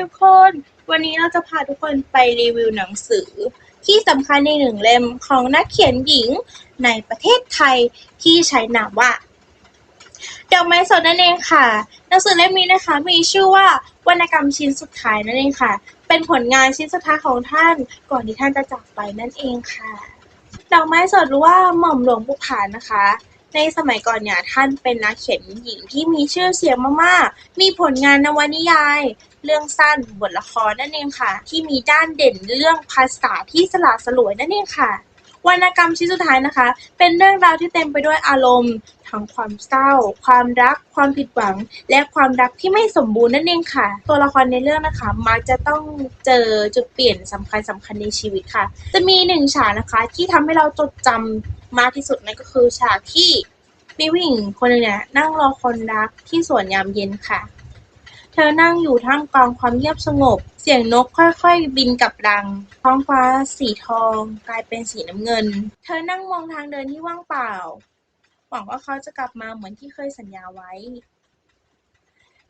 ทุกคน วันนี้เราจะพาทุกคนไปรีวิวหนังสือ ที่สำคัญในหนึ่งเล่มของนักเขียนหญิงในประเทศไทยที่ใช้นามว่าดอกไม้สดนั่นเองค่ะ หนังสือเล่มนี้นะคะมีชื่อว่าวรรณกรรมชิ้นสุดท้ายนั่นเองค่ะ เป็นผลงานชิ้นสุดท้ายของท่านก่อนที่ท่านจะจากไปนั่นเองค่ะดอกไม้สดหรือว่าหม่อมหลวงปู่ผานนะคะ ในสมัยก่อนเนี่ยท่านเป็นนักเขียนหญิงที่มีชื่อเสียงมากๆ มีผลงานนวนิยาย เรื่องสั้นบทละครนั่นเองค่ะ ที่มีด้านเด่นเรื่องภาษาที่สละสลวยนั่นเองค่ะวรรณกรรมชิ้นสุดท้ายนะคะ เป็นเรื่องราวที่เต็มไปด้วยอารมณ์ ทั้งความเศร้า ความรัก ความผิดหวัง และความรักที่ไม่สมบูรณ์นั่นเองค่ะ ตัวละครในเรื่องนะคะมักจะต้องเจอจุดเปลี่ยนสำคัญสำคัญในชีวิตค่ะ จะมีหนึ่งฉากนะคะที่ทำให้เราจดจำมากที่สุดนั่นก็คือฉากที่ มีผู้หญิงคนหนึ่งเนี่ยนั่งรอคนรักที่สวนยามเย็นค่ะ เธอนั่งอยู่ท่ามกลางความเงียบสงบ เสียงนกค่อยๆบินกลับรัง ท้องฟ้าสีทองกลายเป็นสีน้ำเงิน เธอนั่งมองทางเดินที่ว่างเปล่า หวังว่าเขาจะกลับมาเหมือนที่เคยสัญญาไว้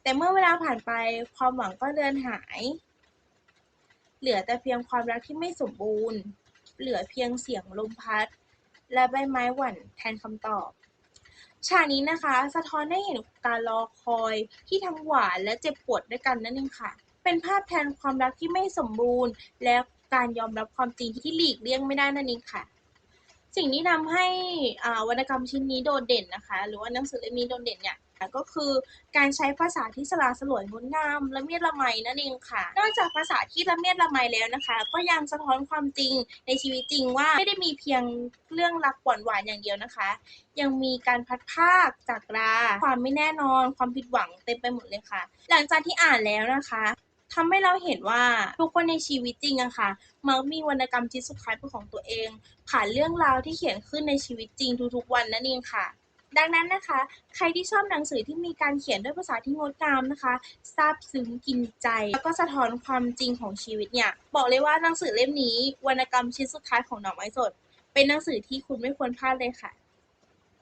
แต่เมื่อเวลาผ่านไปความหวังก็เลือนหาย เหลือแต่เพียงความรักที่ไม่สมบูรณ์ เหลือเพียงเสียงลมพัด และใบไม้หวั่นแทนคำตอบ ฉากนี้นะคะ สะท้อนให้เห็นการรอคอยที่ทั้งหวานและเจ็บปวดด้วยกันนั่นเองค่ะ เป็นภาพแทนความรักที่ไม่สมบูรณ์ และการยอมรับความจริงที่หลีกเลี่ยงไม่ได้นั่นเองค่ะ สิ่งที่ทำให้วรรณกรรมชิ้นนี้โดดเด่นนะคะ หรือว่าหนังสือเล่มนี้โดดเด่นเนี่ย ก็คือการใช้ภาษาที่สละสลวยงดงามและเมียดละไมนั่นเองค่ะ นอกจากภาษาที่ละเมียดละไมแล้วนะคะ ก็ยังสะท้อนความจริงในชีวิตจริงว่าไม่ได้มีเพียงเรื่องรักหวานหวานอย่างเดียวนะคะ ยังมีการพัดภาคจากลาความไม่แน่นอน ความผิดหวังเต็มไปหมดเลยค่ะ หลังจากที่อ่านแล้วนะคะทำให้เราเห็นว่าทุกคนในชีวิตจริงอะค่ะมักมีวรรณกรรมชิ้นสุดท้ายเป็นของตัวเอง ผ่านเรื่องราวที่เขียนขึ้นในชีวิตจริงทุกๆวันนั่นเองค่ะ ดังนั้นนะคะ ใครที่ชอบหนังสือที่มีการเขียนด้วยภาษาที่งดงามนะคะซาบซึ้งกินใจ แล้วก็สะท้อนความจริงของชีวิตเนี่ย บอกเลยว่าหนังสือเล่มนี้วรรณกรรมชิ้นสุดท้ายของหน่อไม้สด เป็นหนังสือที่คุณไม่ควรพลาดเลยค่ะ